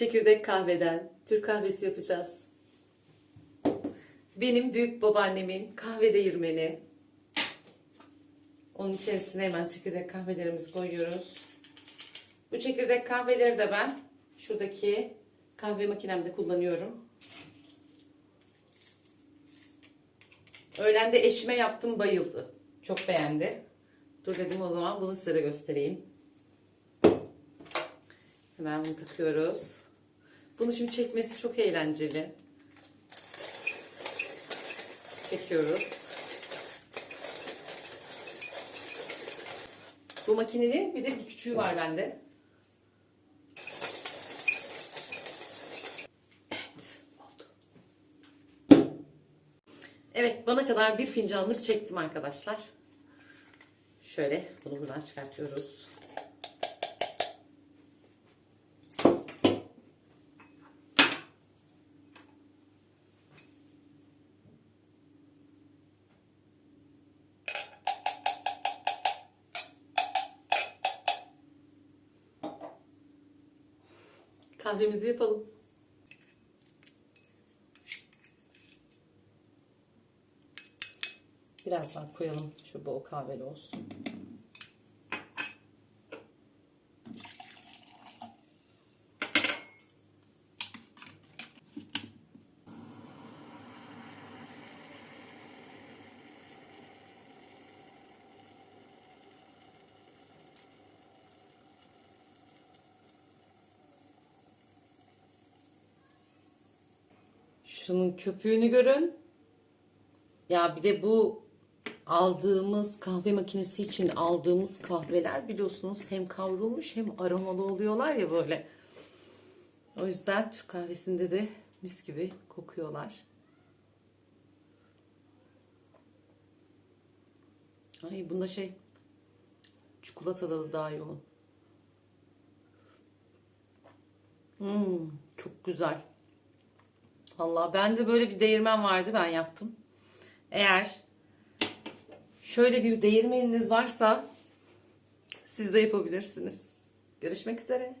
Çekirdek kahveden Türk kahvesi yapacağız. Benim büyük babaannemin kahve değirmeni. Onun içerisine hemen çekirdek kahvelerimizi koyuyoruz. Bu çekirdek kahveleri de ben şuradaki kahve makinemde kullanıyorum. Öğlen de eşime yaptım bayıldı. Çok beğendi. Dur dedim o zaman bunu size de göstereyim. Hemen bunu takıyoruz. Bunu şimdi çekmesi çok eğlenceli. Çekiyoruz. Bu makinenin bir de bir küçüğü var bende. Evet, oldu. Evet, bana kadar bir fincanlık çektim arkadaşlar. Şöyle bunu buradan çıkartıyoruz. Kahvemizi yapalım. Biraz daha koyalım. Şu bol kahveli olsun. Şunun köpüğünü görün. Ya bir de bu aldığımız kahve makinesi için aldığımız kahveler biliyorsunuz hem kavrulmuş hem aromalı oluyorlar ya böyle. O yüzden Türk kahvesinde de mis gibi kokuyorlar. Ay bunda şey çikolata tadı daha yoğun. Hmm, çok güzel. Vallahi bende böyle bir değirmen vardı ben yaptım. Eğer şöyle bir değirmeniniz varsa siz de yapabilirsiniz. Görüşmek üzere.